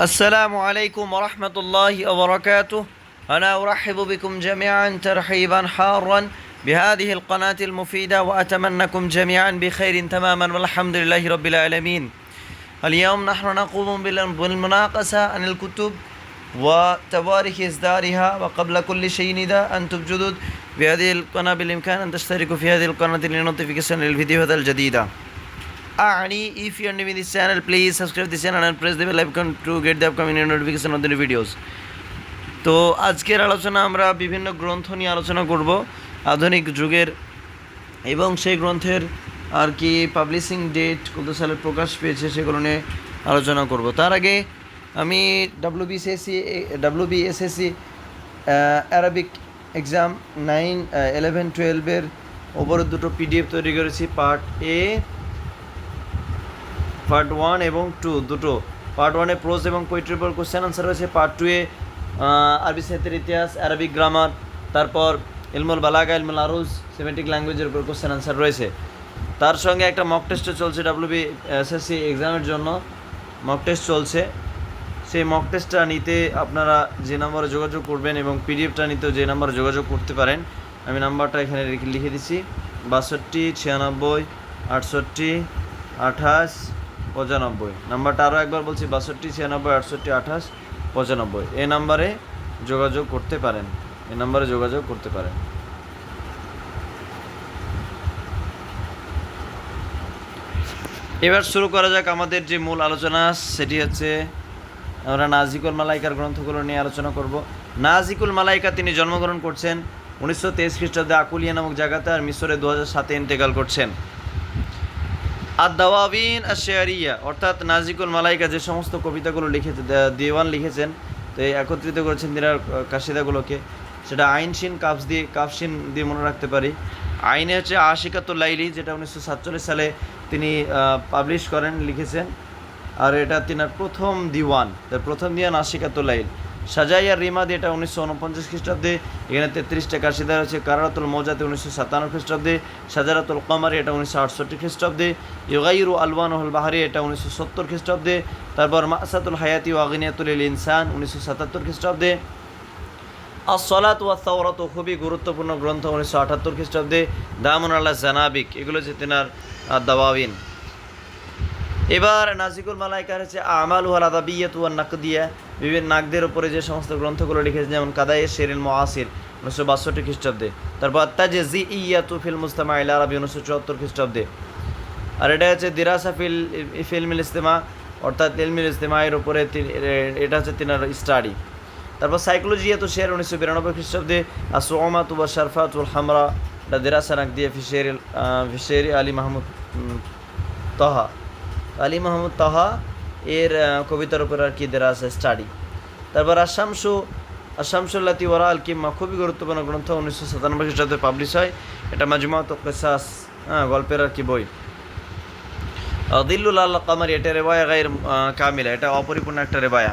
السلام عليكم ورحمة الله وبركاته. أنا أرحب بكم جميعا ترحيبا حارا بهذه القناة المفيدة وأتمنىكم جميعا بخير تماما والحمد لله رب العالمين. اليوم نحن نقوم بال- بالمناقشة عن الكتب وتواريخ إصدارها وقبل كل شيء نداء أنتم جدد بهذه القناة بالإمكان أن تشتركوا في هذه القناة للنوتيفيكيشن للفيديوهات الجديدة. Ani, if you are new in this channel, please subscribe this channel and press the bell icon to get the upcoming notification of the new videos. তো আজকের আলোচনা আমরা বিভিন্ন গ্রন্থ নিয়ে আলোচনা করব আধুনিক যুগের এবং সেই গ্রন্থের আর কি পাবলিশিং ডেট কত সালে প্রকাশ পেয়েছে সেগুলো নিয়ে আলোচনা করব তার আগে আমি W BCSC W BSSC Arabic exam nine eleven টুয়েলভের ওপরে দুটো পিডিএফ তৈরি করেছি পার্ট এ পার্ট ওয়ান এবং টু দুটো। পার্ট ওয়ানে প্রোজ এবং পোয়েট্রির উপর কোশ্চেন আনসার রয়েছে। পার্ট টুয়ে আরবি সাহিত্যের ইতিহাস আরবিক গ্রামার তারপর ইলমুল বালাগা, ইলমুল আরুজ সেমেটিক ল্যাঙ্গুয়েজের উপর কোশ্চেন আনসার রয়েছে। তার সঙ্গে একটা মক টেস্টও চলছে ডাব্লিউবি এসএসসি এক্সামের জন্য। মক টেস্ট চলছে। সেই মক টেস্টটা নিতে আপনারা যে নম্বরে যোগাযোগ করবেন এবং পিডিএফটা নিতেও যে নম্বরে যোগাযোগ করতে পারেন, আমি নাম্বারটা এখানে লিখে দিচ্ছি বাষট্টি, ছিয়ানব্বই, আটষট্টি, আঠাশ পঁচানব্বই। নাম্বারটা আরও একবার বলছি, বাষট্টি, ছিয়ানব্বই, আটষট্টি, আঠাশ, পঁচানব্বই। এই নাম্বারে যোগাযোগ করতে পারেন। এই নাম্বারে যোগাযোগ করতে পারেন। এবার শুরু করা যাক আমাদের যে মূল আলোচনা, সেটি হচ্ছে আমরা নাজিকুল মালাইকার গ্রন্থগুলো নিয়ে আলোচনা করব। নাজিকুল মালাইকা তিনি জন্মগ্রহণ করছেন উনিশশো তেইশ খ্রিস্টাব্দে আকুলিয়া নামক জায়গাতে আর মিশরে দু হাজার সাতে ইন্তেকাল করছেন। আর দাওয়াবিন আর শেয়ারিয়া অর্থাৎ নাজিকুল মালাইকা যে সমস্ত কবিতাগুলো লিখেছে দেওয়ান লিখেছেন তো একত্রিত করেছেন তিনার আহ, কাসিদাগুলোকে সেটা আইনশিন কাপস দিয়ে কাপসিন দিয়ে মনে রাখতে পারি। আইনে হচ্ছে আশিকাতুল লাইলি যেটা উনিশশো সাতচল্লিশ সালে তিনি পাবলিশ করেন লিখেছেন। আর এটা তিনার প্রথম দিওয়ান তার প্রথম দিওয়ান আশিকাতুল লাইল। সাজাইয়া রিমাদ এটা উনিশশো উনপঞ্চাশ খ্রিস্টাব্দে, এখানে তেত্রিশটা কাশিদা রয়েছে কারাতুল মজাতে উনিশশো সাতান্ন খ্রিস্টাব্দে, সাজারাতুল কমারি এটা উনিশশো আটষট্টি খ্রিস্টাব্দে, ইউগাইরু আলওয়ান হল বাহারি এটা উনিশশো সত্তর খ্রিস্টাব্দে, তারপর মাসাতুল হায়াতি ও আগিনিয়াতুল ইনসান উনিশশো সাতাত্তর খ্রিস্টাব্দে আসলাত ওয়া সাওরাত খুবই গুরুত্বপূর্ণ গ্রন্থ উনিশশো আটাত্তর খ্রিস্টাব্দে, দামুন আল্লাহ জানাবিক, এগুলো হচ্ছে তেনার দাওয়াবিন। এবার নাজিকুল মালাইকার হচ্ছে আমাল ওয়াল আদাবিয়াত ওয়ান নাকদিয়া। বিভিন্ন নাকদের উপরে যে সমস্ত গ্রন্থগুলো লিখেছে, যেমন কাদায়ে শেরিল মোয়াসির উনিশশো বাষট্টি খ্রিস্টাব্দে। তারপর তাজে জি ইয়াতু ফিল মুস্তামা ইল আরবি উনিশশো চুয়াত্তর খ্রিস্টাব্দে। আর এটা হচ্ছে দিরাসা ফিল, ফিল্মিল ইস্তেমা অর্থাৎ ইলমিল ইস্তেমায়ের উপরে এটা হচ্ছে তিনার স্টাডি। তারপর সাইকোলজি এত শের উনিশশো বিরানব্বই খ্রিস্টাব্দে আর সোমাত বা শারফাতুল হামরা, এটা দিরাসা নাক দিয়ে ফিশের ফিশের আলী মাহমুদ তহা। আলী মাহমুদ তাহা এর কবিতার উপর আর কি দেরা আছে স্টাডি তারপর আসামসু আসামসুল্লাতি ওরা আল কিম্মা, খুবই গুরুত্বপূর্ণ গ্রন্থ, উনিশশো সাতানব্বই খ্রিস্টাব্দে পাবলিশ হয়। এটা মাজমাত কেসাস হ্যাঁ গল্পের আর কি বই। দিল্লুল আল্লাহ কামারি, এটা রেবায়া গায়ের কামিলা, এটা অপরিপূর্ণ একটা রেবায়া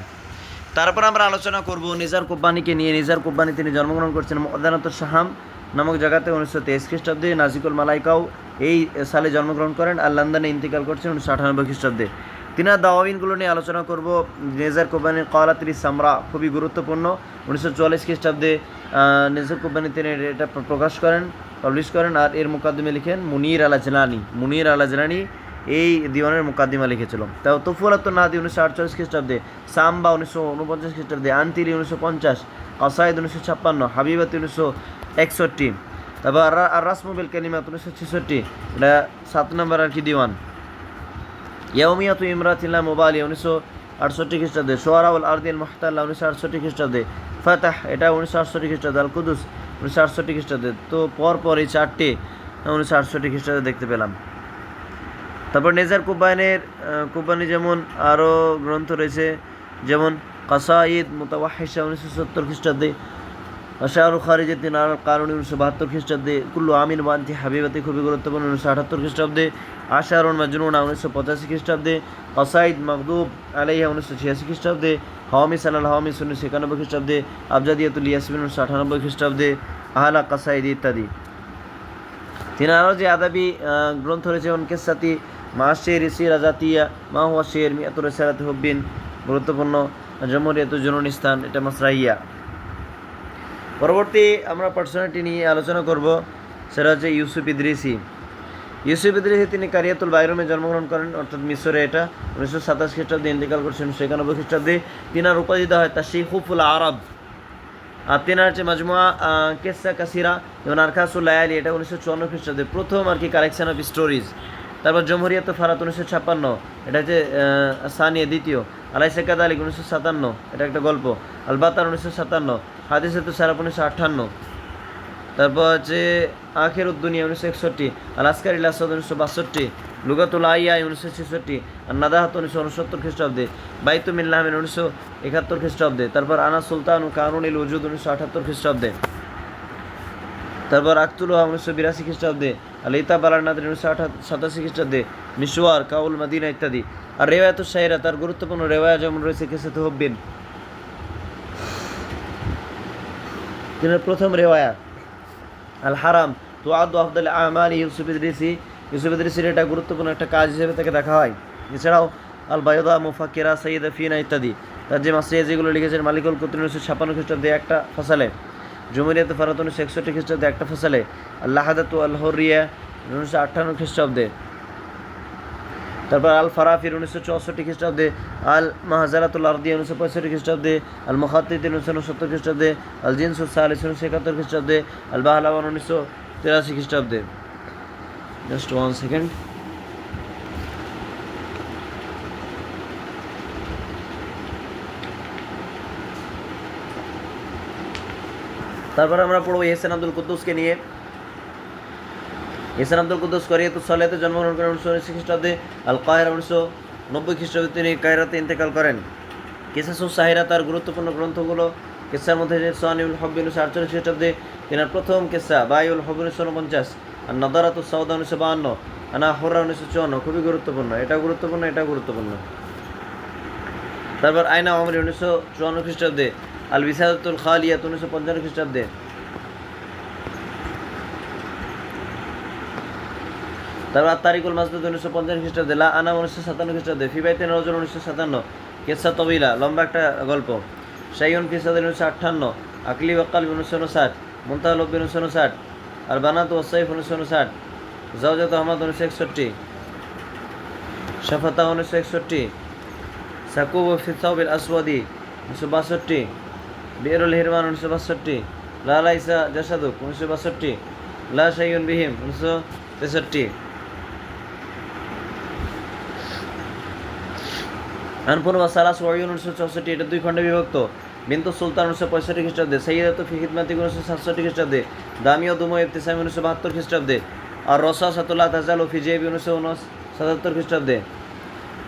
তারপর আমরা আলোচনা করব নিজার কুব্বানিকে নিয়ে। নিজার কুব্বানি তিনি জন্মগ্রহণ করছেন মদানত শাহাম নামক জায়গাতে উনিশশো তেইশ খ্রিস্টাব্দে নাজিকুল মালাইকাও এই সালে জন্মগ্রহণ করেন আর লন্ডনে ইন্তিকাল করছেন উনিশশো আটানব্বই খ্রিস্টাব্দে। তিনার দাওয়াবিনগুলো নিয়ে আলোচনা করব। নেজার কুব্বানির কলাত্রি সামরা খুবই গুরুত্বপূর্ণ। উনিশশো চুয়াল্লিশ খ্রিস্টাব্দে নেজার কুব্বানি তিনি এটা প্রকাশ করেন, পাবলিশ করেন আর এর মুকাদ্দমে লিখেন মুনির আলা জেলানি মুনির আলা জেলানি এই দিওয়ানের মুকাদ্দিমা লিখেছিল। তাও তফুলাত নাদি উনিশশো আটচল্লিশ খ্রিস্টাব্দে, সাম্বা উনিশশো উনপঞ্চাশ খ্রিস্টাব্দে, আন্তিরি উনিশশো পঞ্চাশ, কাসাইদ উনিশশো ছাপ্পান্ন, হাবিবাতি উনিশশো একষট্টি। তারপর আর- রাসমুবিল কালিমাত উনিশশো ছেষট্টি। এটা সাত নম্বর আর কি দিওয়ান। ইয়াউমিয়াত ইমরাতিল্লাহ মোবালি উনিশশো আটষট্টি খ্রিস্টাব্দে। সোয়ারাউল আরদিল মহতাল্লাহ উনিশশো আটষট্টি খ্রিস্টাব্দে। ফাতাহ, এটা উনিশশো আটষট্টি খ্রিস্টাব্দে। আল কুদুস উনিশশো আটষট্টি খ্রিস্টাব্দে। তো পর পর এই চারটে, উনিশশো আটষট্টি খ্রিস্টাব্দে দেখতে পেলাম। তারপর নেজার কুব্বাইনের কুব্বানি যেমন আরও গ্রন্থ রয়েছে, যেমন কাসাইদ মোতাবাহিসা উনিশশো সত্তর খ্রিস্টাব্দে। শাহরুখ খারিজের তিন আর কারণ উনিশশো বাহাত্তর খ্রিস্টাব্দে কুল্লু আমিন বান্তি হাবিবাতি খুবই গুরুত্বপূর্ণ উনিশশো আটাত্তর খ্রিস্টাব্দে, আশারুন মাজনুনা উনিশশো পঁচাশি খ্রিস্টাব্দে কাসাইদ মকদুব আলাইহা উনিশশো ছিয়াশি খ্রিস্টাব্দে হাওয়ামিস আল হাওয়ামিস উনিশশো একানব্বই খ্রিস্টাব্দে, আবজাদিয়াতুল ইয়াসমিন উনিশশো আটানব্বই খ্রিস্টাব্দে আহলা কাসাইদ ইত্যাদি। তিনি আরও যে আদাবি গ্রন্থ রয়েছে যেমন কেসাতি মা শের ইসি রাজাতিয়া, মা হুয়া শের মিয়াতুর সারাত হব্বিন, গুরুত্বপূর্ণ জমহরিয়াত জুনুনিস্তান এটা মাসরাইয়া। পরবর্তী আমরা পার্সোনালিটি নিয়ে আলোচনা করব, সেটা হচ্ছে ইউসুফ ইদ্রিসি। ইউসুফ ইদ্রিসি তিনি কারিয়াতুল বাইরমে জন্মগ্রহণ করেন, অর্থাৎ মিশরে এটা উনিশশো সাতাশ খ্রিস্টাব্দে ইন্তেকাল করছেন একানব্বই খ্রিস্টাব্দে তিনার উপাধি দেওয়া হয় তা শিখুফুল আরব। আর তিনার হচ্ছে মাজমুয়া কেসা কাসিরা যেমন আরখাসুল লায়ালি, এটা উনিশশো চুয়ান্ন খ্রিস্টাব্দে প্রথম আর কি কালেকশন অফ স্টোরিজ তারপর জমহরিয়াত ফারাত উনিশশো ছাপ্পান্ন, এটা হচ্ছে সানিয়া দ্বিতীয় আলাই সেকাদ আলী উনিশশো সাতান্ন, এটা একটা গল্প, আলবাতার উনিশশো সাতান্ন হাদিসে তো সারাপ উনিশশো আটান্ন, তারপর হচ্ছে আখের উদ্দুনিয়া উনিশশো একষট্টি আল আসকার ইলাসাদ উনিশশো বাষট্টি, লুগাতুল আইয়াই উনিশশো ছেষট্টি আর নাদাহাত উনিশশো উনসত্তর খ্রিস্টাব্দে বাইতুমিল্লাহ আহমেদ উনিশশো একাত্তর খ্রিস্টাব্দে, তারপর আনা সুলতান ও কানুনিল উজুদ উনিশশো আঠাত্তর খ্রিস্টাব্দে, তারপর আক্তুলহা উনিশশো বিরাশি খ্রিস্টাব্দে আল ইতা বালারনাথ উনিশশো সাতাশি খ্রিস্টাব্দে মিশওয়ার কাউল মাদিনা ইত্যাদি। আর রেওয়ায়ত শাহিরা তার গুরুত্বপূর্ণ রেওয়ায় যেমন রয়েছে কেসে তহবিন তিনি প্রথম রেওয়ায়া আল হারাম তো আদু আফদাল আমাল ইউসুফ ইদ্রিসি। ইউসুফ ইদ্রিসির এটা গুরুত্বপূর্ণ একটা কাজ হিসেবে তাকে দেখা হয়। এছাড়াও আল বায়দা মুফাকিরা সৈয়দ ফিনা ইত্যাদি। তার যে মাসিয়া যেগুলো লিখেছেন মালিকুল কুতুন উনিশশো ছাপান্ন খ্রিস্টাব্দে একটা ফসালে। জুমুরিয়াত ফারাত উনিশশো একষট্টি খ্রিস্টাব্দে একটা ফসালে আল্লাহাদাত আল হরিয়া উনিশশো আটান্ন খ্রিস্টাব্দে। তারপর আল ফারাফির উনিশশো চৌষট্টি খ্রিস্টাব্দে আল মাহাজারাতুল আরদিয়া উনিশশো পঁয়ষট্টি খ্রিস্টাব্দে আল মহাত্তিদ উনিশশো উনসত্তর খ্রিস্টাব্দে আল জিনসুল সালিস উনিশশো একাত্তর খ্রিস্টাব্দে আল বাহলাওয়ান উনিশশো তিরাশি খ্রিস্টাব্দে। জাস্ট ওয়ান সেকেন্ড তারপর আমরা পড়ব এহসান আব্দুল কুদ্দুসকে নিয়ে। এহসান আব্দুল কুদ্দুস করিয়াত সালেতে জন্মগ্রহণ করেন উনিশশো উনিশি খ্রিস্টাব্দে। আল কায়রা উনিশশো নব্বই খ্রিস্টাব্দে তিনি কায়রাতে ইন্তেকাল করেন। কেসাসু সাহিরা তার গুরুত্বপূর্ণ গ্রন্থগুলো, কেসার মধ্যে সোহানিউল হব্বি উনিশশো আটচল্লিশ খ্রিস্টাব্দে তেনার প্রথম কেসা, বায়ুল হব উনিশশো উনপঞ্চাশ আর নদারাত সৌদা উনিশশো বাহান্ন, আনা হোরা উনিশশো চুয়ান্ন, খুবই গুরুত্বপূর্ণ। এটা গুরুত্বপূর্ণ এটা গুরুত্বপূর্ণ। তারপর আয়না অমরি উনিশশো চুয়ান্ন খ্রিস্টাব্দে, আল বিসাদুল খালিয়াত উনিশশো পঞ্চান্ন খ্রিস্টাব্দে। তারপর তারিকুল মাসদুদ উনিশশো পঞ্চান্ন খ্রিস্টাব্দে, লা আনা উনিশশো সাতান্ন খ্রিস্টাব্দে ফিবাইতে নজর উনিশশো সাতান্ন। কেসা তবিলা, লম্বা একটা গল্প। শাইন ফিসাদ উনিশশো আটান্ন আকলি ওয়াক্কাল উনিশশো উনষাট মুন্তাহ লব্বি উনিশশো উনষাট আর বানাত ওসাইফ উনিশশো উনষাট জাওজাত আহমদ উনিশশো একষট্টি শাফাতা উনিশশো একষট্টি সাকুব ফিসাউবিল আসওয়াদি, উনিশশো বাষট্টি। বিয়রুল হিরমান, উনিশশো বাষট্টি। লালা ইসা জাসাদুক উনিশশো বাষট্টি। লা শাইউন বিহিম, উনিশশো তেষট্টি। আনপুর বা সালাস ওয়াইন উনিশশো চৌষট্টি। এটা দুই খণ্ডে বিভক্ত। বিন্তু সুলতান, উনিশশো পঁয়ষট্টি খ্রিস্টাব্দে। সৈয়দ ফিহিদমাতিক উনিশশো সাতষট্টি খ্রিস্টাব্দে। দামিও দুমো ইফতিসামি উনিশশো বাহাত্তর খ্রিস্টাব্দে। আর রসা সাতুল্লাহ তাজাল ও ফিজেবি উনিশশো উনস সাতাত্তর খ্রিস্টাব্দে।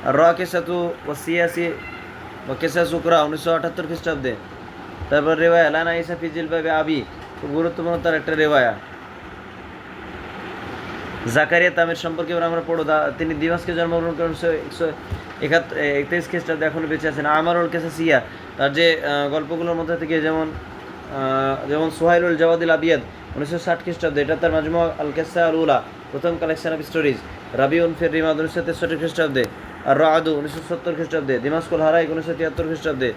আর র কেসাতু ও সিয়াসি ও কেসা সুকরা উনিশশো আটাত্তর খ্রিস্টাব্দে। তারপর রেওয়ায়া লানা ইসা ফিজিল বাবে আবি, খুব গুরুত্বপূর্ণ তার একটা রেওয়ায়া। জাকারিয়া তামের সম্পর্কে এবার আমরা পড়ো তিনি দিমাসকে জন্মগ্রহণ করেন একশো একাত্তর একত্রিশ খ্রিস্টাব্দে এখনও বেঁচে আছেন। আমারুল কেসা সিয়া তার যে গল্পগুলোর মধ্যে থেকে যেমন যেমন সোহাইলুল জওয়াদিল আবিয়াদ, উনিশশো ষাট খ্রিস্টাব্দে, এটা তার মাজমু আল কেসা আল উলা প্রথম কালেকশন অফ স্টোরিজ রাবিউন ফির রিমাদ, উনিশশো তেষট্টি খ্রিস্টাব্দে। আর রাদু, উনিশশো সত্তর খ্রিস্টাব্দে, দিমাসকুল হারাইক উনিশশো তিয়াত্তর খ্রিস্টাব্দে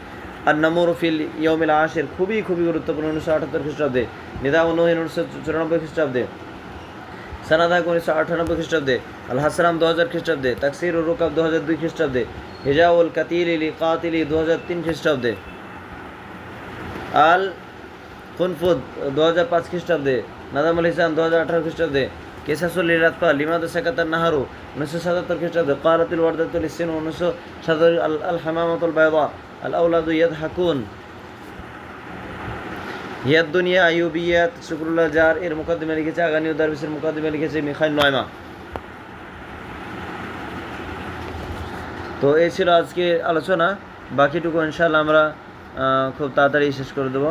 আর নামুর ফিল ইয়মিল আশের, খুবই খুবই গুরুত্বপূর্ণ, উনিশশো আটাত্তর খ্রিস্টাব্দে নিদা উনহিন উনিশশো চুরানব্বই খ্রিস্টাব্দে সানাদাক উনিশশো আটানব্বই খ্রিস্টাব্দে আল হাসরাম দু হাজার খ্রিস্টাব্দে তাকসির ও রুকাব দু হাজার দুই খ্রিস্টাব্দে, হেজাউল কাতিলি কাতিলি দু হাজার তিন খ্রিস্টাব্দে আল খুনফুদ দু হাজার পাঁচ খ্রিস্টাব্দে, নাদামুল ইসলাম দু হাজার আঠারো খ্রিস্টাব্দে কেসাসুল লিরাতপা লিমাদ সাকাতার নাহারু, উনিশশো সাতাত্তর খ্রিস্টাব্দে কারাতুল ওয়ারদাতুল ইসিন উনিশশো সাতাত্তর আল আল হামামতুল বায়দা আল আউলাদু ইয়াদ হাকুন হিয়াদ দুনিয়া আইউবিয়াত শুক্রুল্লাহ জার এর মুকাদ্দিমে লিখেছে আগানি উদারবিসের মুকাদ্দিমে লিখেছে মিখাইল নয়মা। তো এই ছিল আজকে আলোচনা। বাকিটুকু ইনশাল্লাহ আমরা খুব তাড়াতাড়ি শেষ করে দেবো।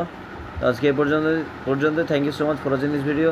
আজকে এ পর্যন্ত পর্যন্ত thank you so much for watching this video